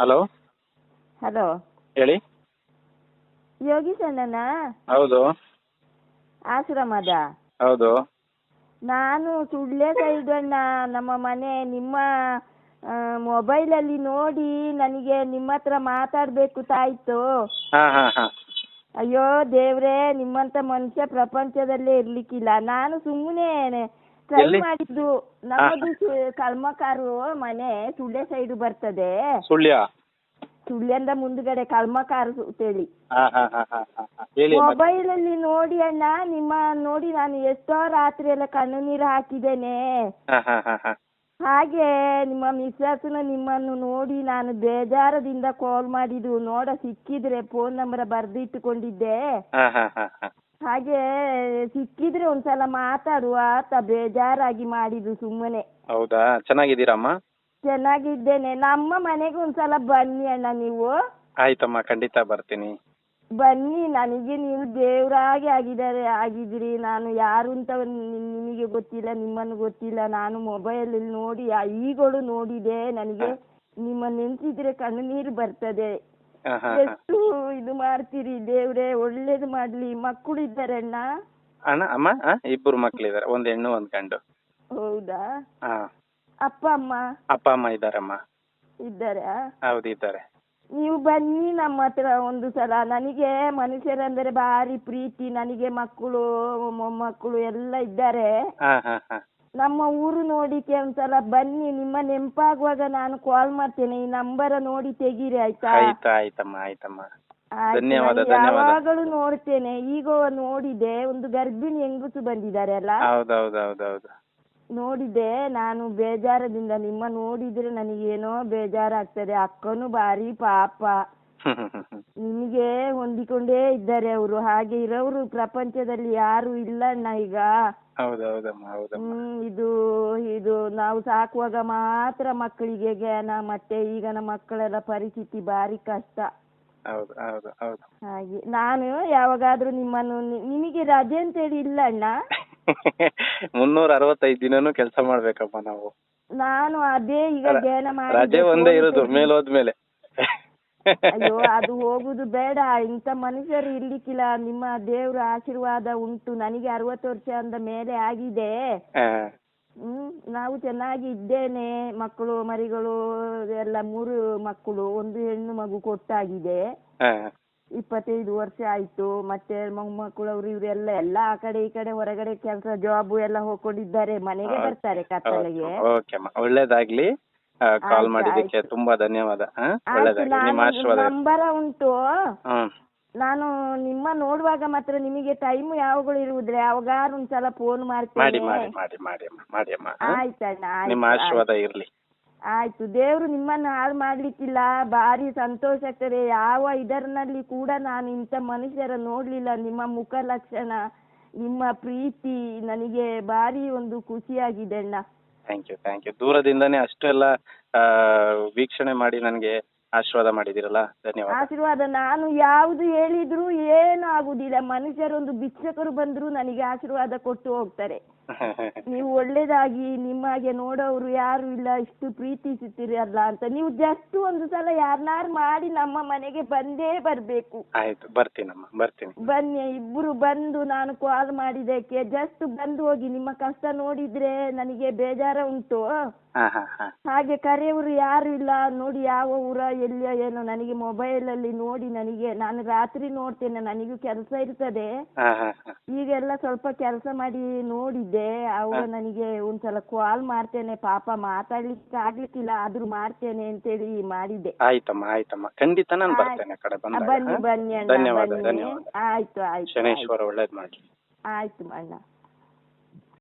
Hello? Hello? ಹೇಳಿ? ಯೋಗೀಶ್ ಅಣ್ಣನ ಹೌದು. ಆಶ್ರಮದ? ಹೌದು. ನಾನು ಸುಳ್ಳೆ ಸೈಡ್ ಅಣ್ಣ ನಮ್ಮ ಮನೆ ನಿಮ್ಮ ಮೊಬೈಲಲ್ಲಿ ನೋಡಿ ನನಗೆ ನಿಮ್ಮ ಹತ್ರ ಮಾತಾಡಬೇಕು ತಾಯ್ತು. ಹಾಂ ಹಾಂ ಹಾಂ. ಅಯ್ಯೋ ದೇವ್ರೇ ನಿಮ್ಮಂತ ಮನುಷ್ಯ ಪ್ರಪಂಚದಲ್ಲೇ ಇರ್ಲಿಕ್ಕಿಲ್ಲ. ನಾನು ಸುಮ್ಮನೆ ಟ್ರೈ ಮಾಡಿದ್ದು ನಮ್ಮದು ಕಲ್ಮಕಾರು ಮನೆ ಸುಳ್ಯ ಸೈಡ್ ಬರ್ತದೆ. ಸುಳ್ಯ? ಸುಳ್ಯಂದ ಮುಂದ್ಗಡೆ ಕಲ್ಮಕಾರು ಅಂತೇಳಿ. ಮೊಬೈಲ್ ಅಲ್ಲಿ ನೋಡಿ ಅಣ್ಣ ನಿಮ್ಮ ನೋಡಿ ನಾನು ಎಷ್ಟೋ ರಾತ್ರಿ ಎಲ್ಲ ಕಣ್ಣು ನೀರು ಹಾಕಿದ್ದೇನೆ. ಹಾಗೆ ನಿಮ್ಮ ಮಿಸ್ಸಸ್ನ ನಿಮ್ಮನ್ನು ನೋಡಿ ನಾನು ಬೇಜಾರದಿಂದ ಕಾಲ್ ಮಾಡಿದ್ದು. ನೋಡ ಸಿಕ್ಕಿದ್ರೆ ಫೋನ್ ನಂಬರ್ ಬರ್ದಿಟ್ಟುಕೊಂಡಿದ್ದೆ. ಹಾಗೆ ಸಿಕ್ಕಿದ್ರೆ ಒಂದ್ಸಲ ಮಾತಾಡುವ ಅಂತ ಬೇಜಾರಾಗಿ ಮಾಡಿದ್ರು ಸುಮ್ಮನೆ. ಹೌದಾ? ಚೆನ್ನಾಗಿದ್ದೀರಮ್ಮ? ಚೆನ್ನಾಗಿದ್ದೇನೆ. ನಮ್ಮ ಮನೆಗೆ ಒಂದ್ಸಲ ಬನ್ನಿ ಅಣ್ಣ ನೀವು. ಆಯ್ತಮ್ಮ ಖಂಡಿತ ಬರ್ತೀನಿ. ಬನ್ನಿ ನನಗೆ ನೀವು ದೇವರಾಗಿ ಆಗಿದ್ದಾರೆ ಆಗಿದ್ರಿ ನಾನು ಯಾರು ಅಂತ ನಿಮಗೆ ಗೊತ್ತಿಲ್ಲ ನಿಮ್ಮನ್ನು ಗೊತ್ತಿಲ್ಲ. ನಾನು ಮೊಬೈಲ್ ನೋಡಿ ಈಗಳು ನೋಡಿದೆ. ನನಗೆ ನಿಮ್ಮ ನೆನ್ಸಿದ್ರೆ ಕಣ್ಣು ನೀರು ಬರ್ತದೆ. ಎಷ್ಟು ಇದು ಮಾಡ್ತೀರಿ? ದೇವ್ರೆ ಒಳ್ಳೇದು ಮಾಡ್ಲಿ. ಮಕ್ಕಳು ಇದ್ದಾರೆ ಅಣ್ಣ. ಅಮ್ಮ ಒಂದ್ ಹೆಣ್ಣು ಒಂದ್ ಗಂಡು. ಹೌದಾ? ಹಾ ಅಪ್ಪ ಅಮ್ಮ? ಅಪ್ಪ ಅಮ್ಮ ಇದ್ದಾರಮ್ಮ. ಇದ್ದಾರಾ? ಹೌದು ಇದ್ದಾರೆ. ನೀವು ಬನ್ನಿ ನಮ್ಮ ಹತ್ರ ಒಂದು ಸಲ. ನನಗೆ ಮನುಷ್ಯರಂದರೆ ಭಾರಿ ಪ್ರೀತಿ. ನನಗೆ ಮಕ್ಕಳು ಮೊಮ್ಮಕ್ಕಳು ಎಲ್ಲ ಇದ್ದಾರೆ. ಹಾಂ ಹಾಂ ಹಾಂ ನಮ್ಮ ಊರು ನೋಡಿಕೆ ಒಂದ್ಸಲ ಬನ್ನಿ ನಿಮ್ಮ ನೆನಪಾಗುವಾಗ ನಾನು ಕಾಲ್ ಮಾಡ್ತೇನೆ. ಈ ನಂಬರ ನೋಡಿ ತೆಗೀರಿ ಆಯ್ತಾ? ಆಯ್ತು ಆಯ್ತಮ್ಮ ಆಯ್ತಮ್ಮ. ಆಯ್ತು, ಧನ್ಯವಾದ, ನಾನು ಧನ್ಯವಾದ. ಯಾವಾಗಲೂ ನೋಡ್ತೇನೆ. ಈಗ ನೋಡಿದೆ ಒಂದು ಗರ್ಭಿಣಿ ಹೆಂಗಸು ಬಂದಿದ್ದಾರೆ ಅಲ್ಲ? ನೋಡಿದೆ ನಾನು ಬೇಜಾರದಿಂದ ನಿಮ್ಮ ನೋಡಿದ್ರೆ ನನಗೇನೋ ಬೇಜಾರಾಗ್ತದೆ. ಅಕ್ಕನು ಭಾರಿ ಪಾಪ. ನಿಮಗೆ ಹೊಂದಿಕೊಂಡೇ ಇದ್ದಾರೆ ಅವರು. ಹಾಗೆ ಇರೋರು ಪ್ರಪಂಚದಲ್ಲಿ ಯಾರು ಇಲ್ಲ ಅಣ್ಣ ಈಗ. ಹೌದಮ್ಮ. ಹ್ಮ್ ಇದು ಇದು ನಾವು ಸಾಕುವಾಗ ಮಾತ್ರ ಮಕ್ಕಳಿಗೆ ಜ್ಞಾನ ಮತ್ತೆ ಈಗಿನ ಮಕ್ಕಳೆಲ್ಲ ಪರಿಸ್ಥಿತಿ ಭಾರಿ ಕಷ್ಟ. ಹೌದು ಹೌದು ಹೌದು. ಹಾಗೆ ನಾನು ಯಾವಾಗಾದ್ರೂ ನಿಮ್ಮನ್ನು ನಿ- ನಿಮಗೆ ರಜೆ ಅಂತೇಳಿ ಇಲ್ಲ ಅಣ್ಣ? ಮುನ್ನೂರ ಅರವತ್ತೈದು ದಿನನೂ ಕೆಲಸ ಮಾಡ್ಬೇಕಮ್ಮ ನಾವು. ನಾನು ಅದೇ ಈಗ ರ- ಜ್ಞಾನ ಮಾಡಿ ರಜೆ ಒಂದೇ ಇರೋದು ಮೇಲೆ ಹೋದ್ಮೇಲೆ. ಅಯ್ಯೋ ಅದು ಹೋಗುದು ಬೇಡ. ಇಂಥ ಮನುಷ್ಯರು ಇರ್ಲಿಕ್ಕಿಲ್ಲ. ನಿಮ್ಮ ದೇವ್ರ ಆಶೀರ್ವಾದ ಉಂಟು. ನನಗೆ ಅರವತ್ತು ವರ್ಷ ಅಂದ ಮೇಲೆ ಆಗಿದೆ. ಹ್ಮ್ ನಾವು ಚೆನ್ನಾಗಿ ಇದ್ದೇನೆ. ಮಕ್ಕಳು ಮರಿಗಳು ಎಲ್ಲ ಮೂರು ಮಕ್ಕಳು ಒಂದು ಹೆಣ್ಣು ಮಗು ಕೊಟ್ಟಾಗಿದೆ. ಇಪ್ಪತ್ತೈದು ವರ್ಷ ಆಯ್ತು. ಮತ್ತೆ ಮೊಮ್ಮಕ್ಕಳು ಅವ್ರು ಇವರೆಲ್ಲ ಎಲ್ಲ ಆ ಕಡೆ ಈ ಕಡೆ ಹೊರಗಡೆ ಕೆಲಸ ಜಾಬ್ ಎಲ್ಲ ಹೋಗ್ಕೊಂಡಿದ್ದಾರೆ. ಮನೆಗೆ ಬರ್ತಾರೆ ಕತ್ತಲೆಗೆ. ಒಳ್ಳೇದಾಗ್ಲಿ. ಕಾಲ್ ಮಾಡಿದ್ದಕ್ಕೆ ತುಂಬಾ ಧನ್ಯವಾದ. ಹಾ ಒಳ್ಳೇದಾಗ್ಲಿ. ನಿಮ್ಮ ಆಶೀರ್ವಾದ ಇರ್ಲಿ. ನಂಬರ ಉಂಟು. ಹ್ಮ್. ನಾನು ನಿಮ್ಮ ನೋಡುವಾಗ ಮಾತ್ರ ನಿಮಗೆ ಟೈಮ್ ಯಾವಾಗಲೂ ಇರುವುದ್ರೆ ಯಾವಾಗಾರು ಒಂದ್ಸಲ ಫೋನ್ ಮಾಡಿ ಮಾಡ್ತೇನೆ. ಮಾಡಿ ಮಾಡಿ ಮಾಡಿ ಅಮ್ಮ ಮಾಡಿ ಅಮ್ಮ. ಹಾ? ಆಯ್ತಣ್ಣ ನಿಮ್ಮ ಆಯ್ತು. ಆಶೀರ್ವಾದ ಇರ್ಲಿ. ಆಯ್ತು ದೇವ್ರು ನಿಮ್ಮನ್ನ ಹಾಳು ಮಾಡ್ಲಿಕ್ಕಿಲ್ಲ. ಬಾರಿ ಸಂತೋಷ ಆಗ್ತದೆ. ಯಾವ ಇದರಲ್ಲಿ ಕೂಡ ನಾನು ಇಂಥ ಮನುಷ್ಯರ ನೋಡ್ಲಿಲ್ಲ. ನಿಮ್ಮ ಮುಖ ಲಕ್ಷಣ ನಿಮ್ಮ ಪ್ರೀತಿ ನನಗೆ ಭಾರಿ ಒಂದು ಖುಷಿಯಾಗಿದೆ ಅಣ್ಣ. ಥ್ಯಾಂಕ್ ಯು ಥ್ಯಾಂಕ್ ಯು ದೂರದಿಂದನೇ ಅಷ್ಟೆಲ್ಲ ಆ, ವೀಕ್ಷಣೆ ಮಾಡಿ ನನಗೆ ಆಶೀರ್ವಾದ ಮಾಡಿದಿರಲ್ಲ ಧನ್ಯವಾದ. ಆಶೀರ್ವಾದ. ನಾನು ಯಾವುದು ಹೇಳಿದ್ರು ಏನು ಆಗುದಿಲ್ಲ. ಮನುಷ್ಯರೊಂದು ಭಿಕ್ಷಕರು ಬಂದ್ರು ನನಗೆ ಆಶೀರ್ವಾದ ಕೊಟ್ಟು ಹೋಗ್ತಾರೆ. ನೀವು ಒಳ್ಳೇದಾಗಿ ನಿಮ್ಮಾಗೆ ನೋಡೋರು ಯಾರು ಇಲ್ಲ ಇಷ್ಟು ಪ್ರೀತಿಸುತ್ತೀರಲ್ಲ ಅಂತ ನೀವು ಜಸ್ಟ್ ಒಂದು ಸಲ ಯಾರನ್ನಾರು ಮಾಡಿ ನಮ್ಮ ಮನೆಗೆ ಬಂದೇ ಬರ್ಬೇಕು. ಆಯ್ತು ಬರ್ತೀನಮ್ಮ ಬರ್ತೀನಿ. ಬನ್ನಿ ಇಬ್ರು ಬಂದು ನಾನು ಕಾಲ್ ಮಾಡಿದಕ್ಕೆ ಜಸ್ಟ್ ಬಂದು ಹೋಗಿ ನಿಮ್ಮ ಕಷ್ಟ ನೋಡಿದ್ರೆ ನನಗೆ ಬೇಜಾರ ಉಂಟು. ಹಾ ಹಾ ಹಾ. ಹಾಗೆ ಕರೆಯವರು ಯಾರು ಇಲ್ಲ ನೋಡಿ ಯಾವ ಊರ ಎಲ್ಲಿಯ ಏನೋ ನನಗೆ ಮೊಬೈಲ್ ಅಲ್ಲಿ ನೋಡಿ ನನಗೆ ನಾನು ರಾತ್ರಿ ನೋಡ್ತೇನೆ ನನಗೂ ಕೆಲಸ ಇರ್ತದೆ. ಹಾ ಹಾ ಹಾ. ಈಗೆಲ್ಲ ಸ್ವಲ್ಪ ಕೆಲಸ ಮಾಡಿ ನೋಡಿದ್ದೆ ಅವಾಗ ನನಗೆ ಒಂದ್ಸಲ ಕಾಲ್ ಮಾಡ್ತೇನೆ. ಪಾಪ ಮಾತಾಡ್ಲಿಕ್ಕೆ ಆಗ್ಲಿಕ್ಕಿಲ್ಲ. ಆದ್ರೂ ಮಾಡ್ತೇನೆ ಅಂತೇಳಿ ಮಾಡಿದ್ದೆ. ಆಯ್ತಮ್ಮ ಆಯ್ತಮ್ಮ. ಖಂಡಿತ ನಾನು. ಬರ್ತೇನೆ ಆ ಕಡೆ ಬಂದಾಗ ಬನ್ನಿ ಹಾ? ಬನ್ನಿ ಅಣ್ಣ ಧನ್ಯವಾದ ಬನ್ನಿ. ಧನ್ಯವಾದ. ಆಯ್ತು ಆಯ್ತು ಆಯ್ತು. ಶನೇಶ್ವರ ಒಳ್ಳೇದ್ ಮಾಡ್ಲಿ. ಆಯ್ತು ಅಣ್ಣ.